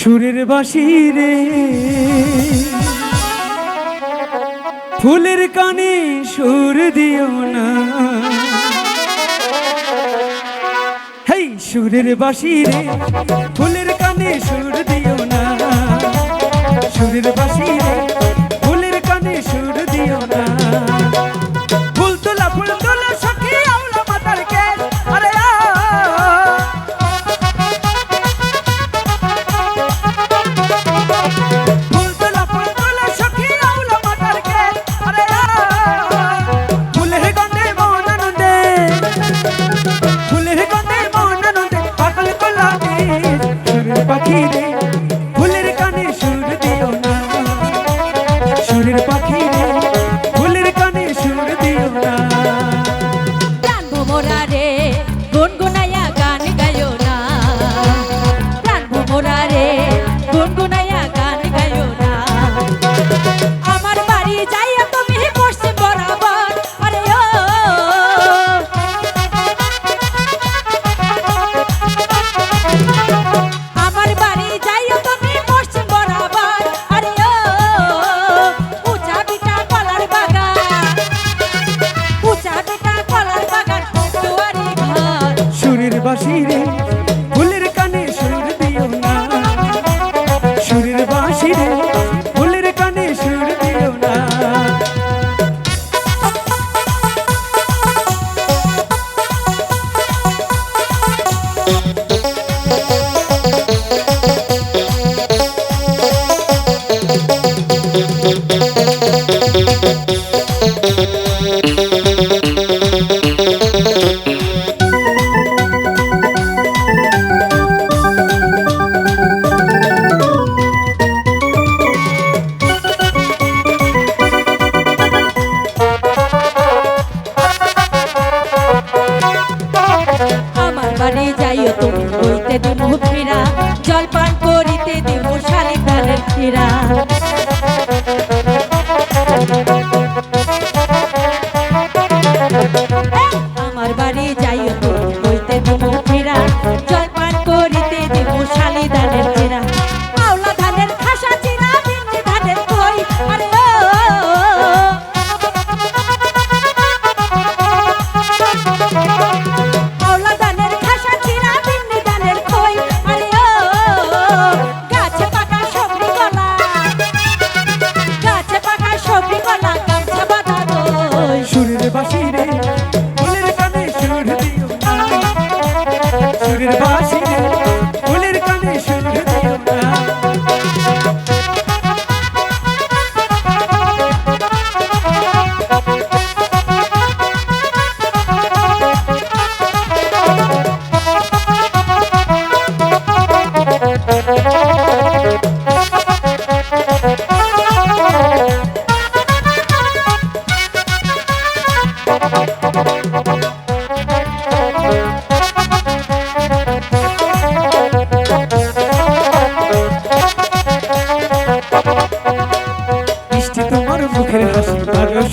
সুরের বাসি রে। ফুলের কানে সুর দিও না। হেই, সুরের বাসি রে। ফুলের কানে সুর দিও না। সুরের বাসি রে। Yes.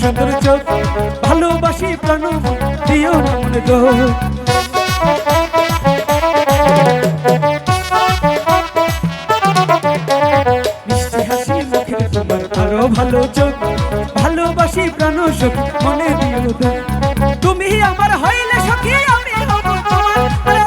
সুন্দর চোখ ভালোবাসি প্রাণ দিও না ভালো চোখ, ভালোবাসি প্রাণ সখী, মনে দিও তুমি আমার হইলে সখী, আমি তোমার।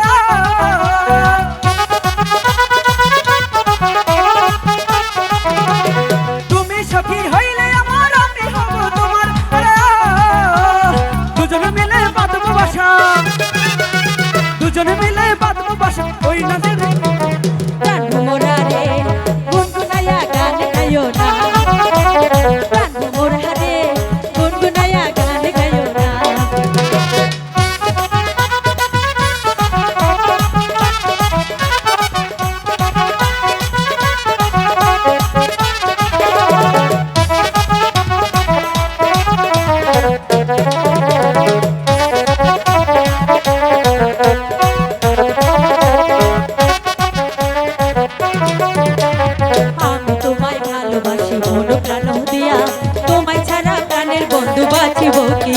তোমায় ছাড়া প্রাণের বন্ধু বাঁচিব কি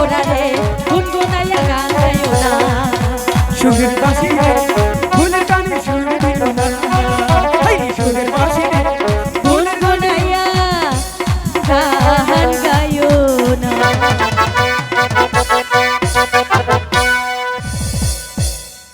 Ora